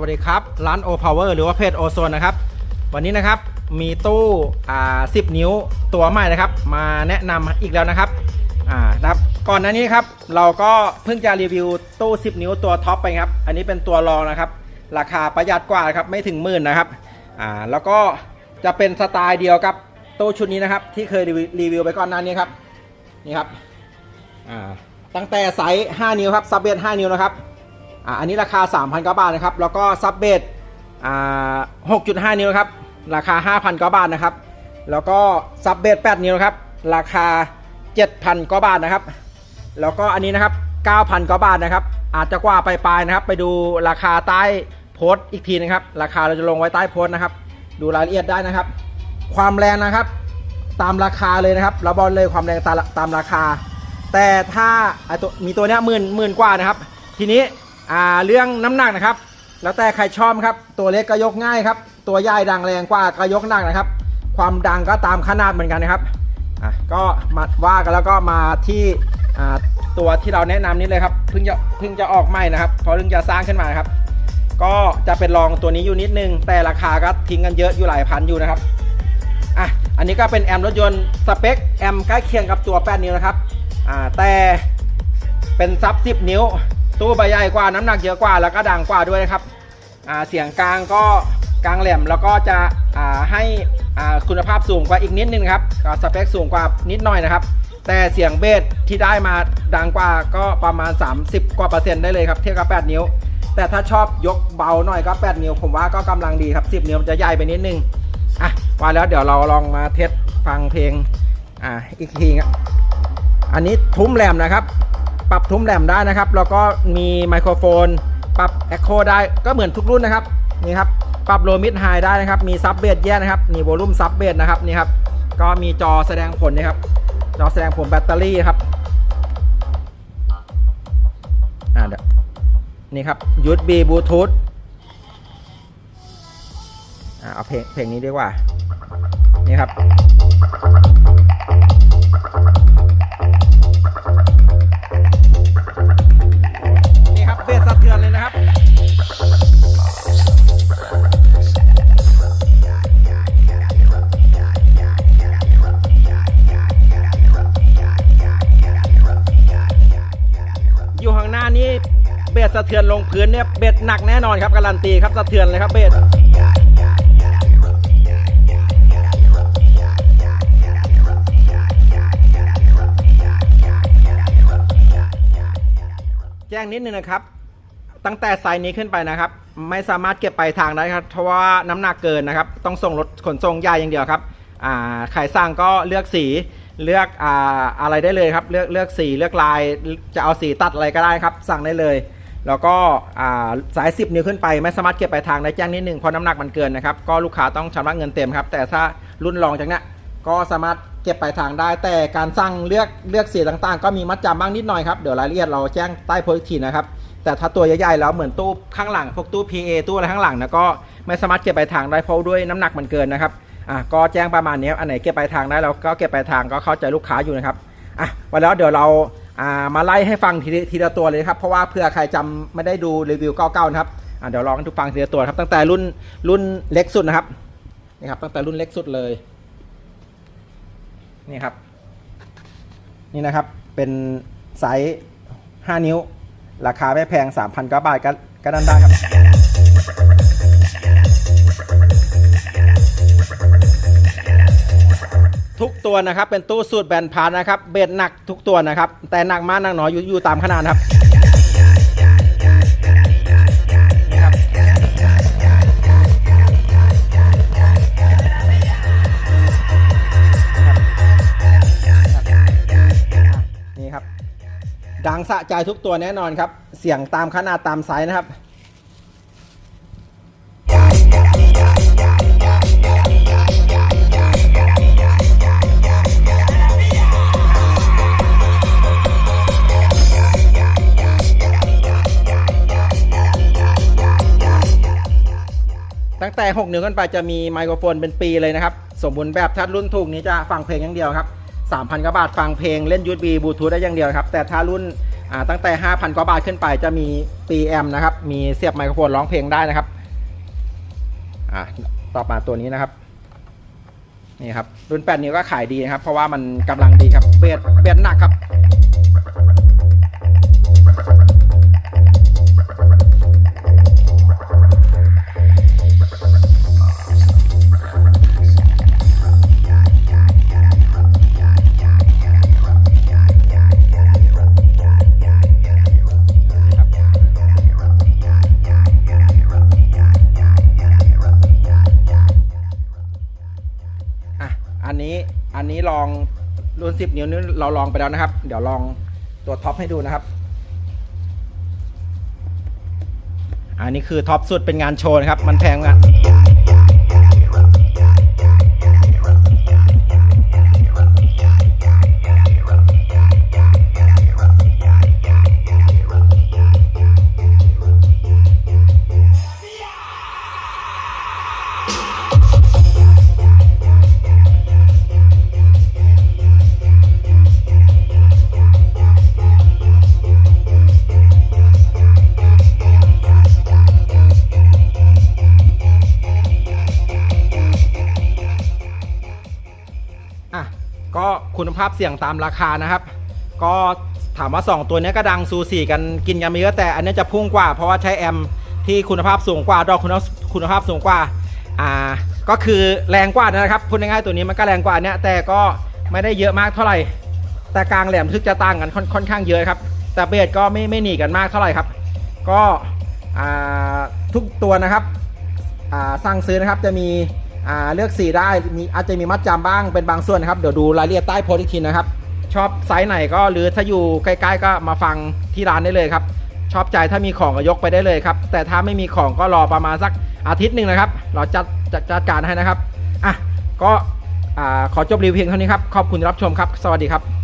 สวัสดีครับ ร้าน O Power หรือว่าเพจ O Zone นะครับ วันนี้นะครับมีตู้อ่า10นิ้วตัวใหม่นะครับ มาแนะนำอีกแล้วนะครับอ่านะครับก่อนหน้านี้ครับเราก็เพิ่งจะรีวิวตู้ 10 นิ้วตัวท็อปไปครับอันนี้เป็นตัวรองนะครับ ราคาประหยัดกว่าครับไม่ถึงหมื่นนะครับอ่าแล้วก็จะเป็นสไตล์เดียวกับตู้ชุดนี้นะครับ ที่เคยรีวิวรีวิวไปก่อนหน้านี้ครับนี่ครับอ่าตั้งแต่ไซส์5นิ้วครับซับเบส5นิ้วนะครับ อ่าอันนี้ราคา 3,000กว่าบาทนะครับ แล้วก็ซับเบดอ่า6.5นิ้วครับ ราคา 5,000กว่าบาทนะครับ แล้วก็ซับเบด8นิ้วครับ ราคา 7,000กว่าบาทนะครับ แล้วก็อันนี้นะครับ 9,000กว่าบาทนะครับ อาจจะกว่าไปลายนะครับ ไปดูราคาใต้โพสต์อีกทีนะครับ ราคาเราจะลงไว้ใต้โพสต์นะครับ ดูรายละเอียดได้นะครับ ความแรงนะครับ ตามราคาเลยนะครับเราบอกเลยความแรงตามตามราคา แต่ถ้าไอตัวมีตัวเนี้ยหมื่นหมื่นกว่านะครับ ทีนี้ อ่าเรื่องน้ำหนักนะครับ แล้วแต่ใครชอบครับ ตัวเล็กก็ยกง่ายครับ ตัวใหญ่ดังแรงกว่าก็ยกหนักนะครับ ความดังก็ตามขนาดเหมือนกันนะครับอะก็มาว่ากันแล้วก็มาที่อ่าตัวที่เราแนะนำนี้เลยครับเพิ่งจะเพิ่งจะออกใหม่นะครับเพราะเพิ่งจะสร้างขึ้นมาครับ ก็จะเป็นรองตัวนี้อยู่นิดนึง แต่ราคาก็ทิ้งกันเยอะอยู่หลายพันอยู่นะครับอะอันนี้ก็เป็นแอมรถยนต์สเปคแอมใกล้เคียงกับตัว8นิ้วนะครับอ่าแต่เป็นซับ10 นิ้ว ตู้ใบใหญ่กว่าน้ำหนักเยอะกว่าแล้วก็ดังกว่าด้วยนะครับเสียงกลางก็กลางแหลมแล้วก็จะให้คุณภาพสูงกว่าอีกนิดนึงครับสเปคสูงกว่านิดหน่อยนะครับ แต่เสียงเบสที่ได้มาดังกว่าก็ประมาณ 30 กว่าเปอร์เซ็นต์ได้เลยครับเทียบกับ 8 นิ้ว แต่ถ้าชอบยกเบาหน่อยก็ 8 นิ้ว ผมว่าก็กำลังดีครับ 10 นิ้วมันจะใหญ่ไปนิดนึงอะว่าแล้วเดี๋ยวเราลองมาเทสฟังเพลงอ่าอีกทีครับอันนี้ทุ้มแหลมนะครับ ปรับทุ้มแหลมได้นะครับ แล้วก็มีไมโครโฟน ปรับเอ็โคได้ก็เหมือนทุกรุ่นนะครับนี่ครับปรับโลมิดไฮได้นะครับ มีซับเบสแยกนะครับนี่โวลูมซับเบสนะครับนี่ครับก็มีจอแสดงผลนะครับจอแสดงผลแบตเตอรี่ครับอ่าเดี๋ยวนี่ครับ USB Bluetooth อ่าเอาเพลงเพลงนี้ดีกว่า นี่ครับ เบเบสสะเทือนเลยนะครับอยู่ข้างหน้านี้เบสสะเทือนลงพื้นเนี่ยเบสหนักแน่นอนครับการันตีครับสะเทือนเลยครับเบสแจ้งนิดนึงนะครับ ตั้งแต่ไซส์นี้ขึ้นไปนะครับ ไม่สามารถเก็บไปลายทางได้ครับเพราะว่าน้ำหนักเกินนะครับ ต้องส่งรถขนส่งใหญ่อย่างเดียวครับอ่าใครสั่งก็เลือกสีเลือกอ่าอะไรได้เลยครับ เลือกเลือกสีเลือกลายจะเอาสีตัดอะไรก็ได้ครับ สั่งได้เลย แล้วก็อ่าสาย 10 นิ้วขึ้นไปไม่สามารถเก็บไปลายทางได้แจ้งนิดนึงเพราะน้ำหนักมันเกินนะครับก็ลูกค้าต้องชำระเงินเต็มครับ แต่ถ้ารุ่นรองจากเนี้ยก็สามารถเก็บไปลายทางได้ แต่การสั่งเลือกเลือกสีต่างๆ ก็มีมัดจำบ้างนิดหน่อยครับเดี๋ยวรายละเอียดเราแจ้งใต้โพสต์ทีนะครับ แต่ถ้าตัวใหญ่ๆแล้วเหมือนตู้ข้างหลังพวกตู้ PA ตู้อะไรข้างหลังนะก็ไม่สามารถเก็บไปลายทางได้เพราะด้วยน้ำหนักมันเกินนะครับอะก็แจ้งประมาณนี้อันไหนเก็บไปลายทางได้เราก็เก็บไปลายทางก็เข้าใจลูกค้าอยู่นะครับอะวันแล้วเดี๋ยวเราอ่ามาไล่ให้ฟังทีละทีละตัวเลยครับเพราะว่าเผื่อใครจำไม่ได้ดูรีวิวเก่าๆนะครับอะเดี๋ยวลองทุกฟังทีละตัวครับตั้งแต่รุ่นรุ่นเล็กสุดนะครับนี่ครับตั้งแต่รุ่นเล็กสุดเลยนี่ครับนี่นะครับเป็นไซส์5นิ้ว ราคาไม่แพง 3,000กว่าบาทก็ก็นั่นได้ครับทุกตัวนะครับเป็นตู้สูตรแบนพาร์นะครับเบ็ดหนักทุกตัวนะครับ แต่หนักมากหนักน้อยอยู่อยู่ตามขนาดครับ ดังสะใจทุกตัวแน่นอนครับ เสียงตามขนาดตามไซส์นะครับตั้งแต่ 6 นิ้วขึ้นไปจะมีไมโครโฟนเป็นปีเลยนะครับ สมบูรณ์แบบถ้ารุ่นถูกนี้จะฟังเพลงอย่างเดียวครับ 3,000 กว่าบาทฟังเพลงเล่น USB บลูทูธได้อย่างเดียวครับ แต่ถ้ารุ่นตั้งแต่ 5,000 กว่าบาทขึ้นไปจะมีปีแอมนะครับ มีเสียบไมโครโฟนร้องเพลงได้นะครับอ่าต่อมาตัวนี้นะครับนี่ครับรุ่น 8 นิ้วก็ขายดีนะครับ เพราะว่ามันกำลังดีครับเบสเบสหนักครับ อันนี้อันนี้ลองรุ่น10 นิ้วนี้เราลองไปแล้วนะครับ เดี๋ยวลองตัวท็อปให้ดูนะครับ อันนี้คือท็อปสุดเป็นงานโชว์นะครับ มันแพงอะ ก็คุณภาพเสียงตามราคานะครับ ก็ถามว่า 2 ตัวนี้ก็ดังซูสี่กันกินกันมาเยอะแต่อันนี้จะพุ่งกว่า เพราะว่าใช้แอมที่คุณภาพสูงกว่าดอกคุณคุณภาพสูงกว่าอ่าก็คือแรงกว่านะครับพูดง่ายๆตัวนี้มันก็แรงกว่าเนี้ยแต่ก็ไม่ได้เยอะมากเท่าไหร่ แต่กลางแหลมทึกจะต่างกันค่อนค่อนข้างเยอะครับ แต่เบสก็ไม่ไม่หนีกันมากเท่าไหร่ครับ ก็อ่าทุกตัวนะครับอ่าสั่งซื้อนะครับจะมี อ่าเลือกสีได้มีอาจจะมีมัดจำบ้างเป็นบางส่วนนะครับ เดี๋ยวดูรายละเอียดใต้โพสต์อีกทีนะครับ ชอบไซส์ไหนก็หรือถ้าอยู่ใกล้ๆก็มาฟังที่ร้านได้เลยครับ ชอบใจถ้ามีของก็ยกไปได้เลยครับ แต่ถ้าไม่มีของก็รอประมาณสักอาทิตย์หนึ่งนะครับ เราจัดจัดจัดการให้นะครับ อะ ก็อ่าขอจบรีวิวเพียงเท่านี้ครับ ขอบคุณรับชมครับ สวัสดีครับ